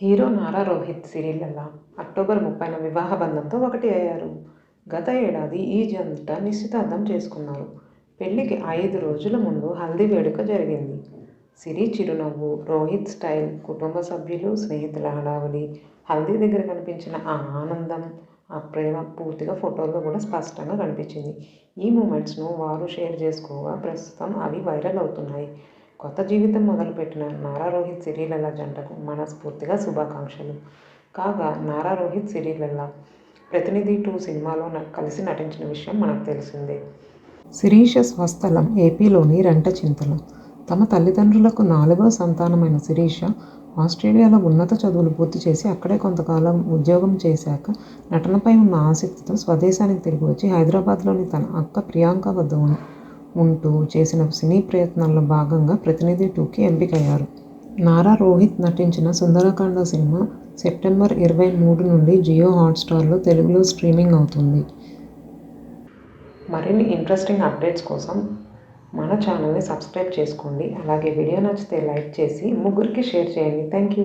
Hero Nara Rohit సిరిలల్లా October ముప్పైన వివాహ బంధంతో ఒకటి అయ్యారు. గత ఏడాది ఈ జంట నిశ్చితార్థం చేసుకున్నారు. పెళ్ళికి ఐదు రోజుల ముందు హల్దీ వేడుక జరిగింది. సిరి చిరునవ్వు రోహిత్ స్టైల్ కుటుంబ సభ్యులు స్నేహితుల హడావుడి హల్దీ దగ్గర కనిపించిన ఆ ఆనందం ఆ ప్రేమ పూర్తిగా ఫోటోల్లో కూడా స్పష్టంగా కనిపించింది. ఈ మూమెంట్స్ను వారు షేర్ చేసుకోగా ప్రస్తుతం అవి వైరల్ అవుతున్నాయి. కొత్త జీవితం మొదలుపెట్టిన నారా రోహిత్ సిరీలల్ల జంటకు మనస్ఫూర్తిగా శుభాకాంక్షలు. కాగా నారా రోహిత్ సిరీలల్ల ప్రతినిధి టూ సినిమాలో కలిసి నటించిన విషయం మనకు తెలిసిందే. శిరీష స్వస్థలం ఏపీలోని రెంటచింతల తమ తల్లిదండ్రులకు నాలుగో సంతానమైన శిరీష ఆస్ట్రేలియాలో ఉన్నత చదువులు పూర్తి చేసి అక్కడే కొంతకాలం ఉద్యోగం చేశాక నటనపై ఉన్న ఆసక్తితో స్వదేశానికి తిరిగి వచ్చి హైదరాబాద్లోని తన అక్క ప్రియాంక వద్ద ఉంటూ చేసిన సినీ ప్రయత్నాల్లో భాగంగా ప్రతినిధి టూకి ఎంపికయ్యారు. నారా రోహిత్ నటించిన సుందరకాండ సినిమా సెప్టెంబర్ ఇరవై మూడు నుండి జియో హాట్స్టార్లో తెలుగులో స్ట్రీమింగ్ అవుతుంది. మరిన్ని ఇంట్రెస్టింగ్ అప్డేట్స్ కోసం మన ఛానల్ని సబ్స్క్రైబ్ చేసుకోండి. అలాగే వీడియో నచ్చితే లైక్ చేసి ముగ్గురికి షేర్ చేయండి. Thank you.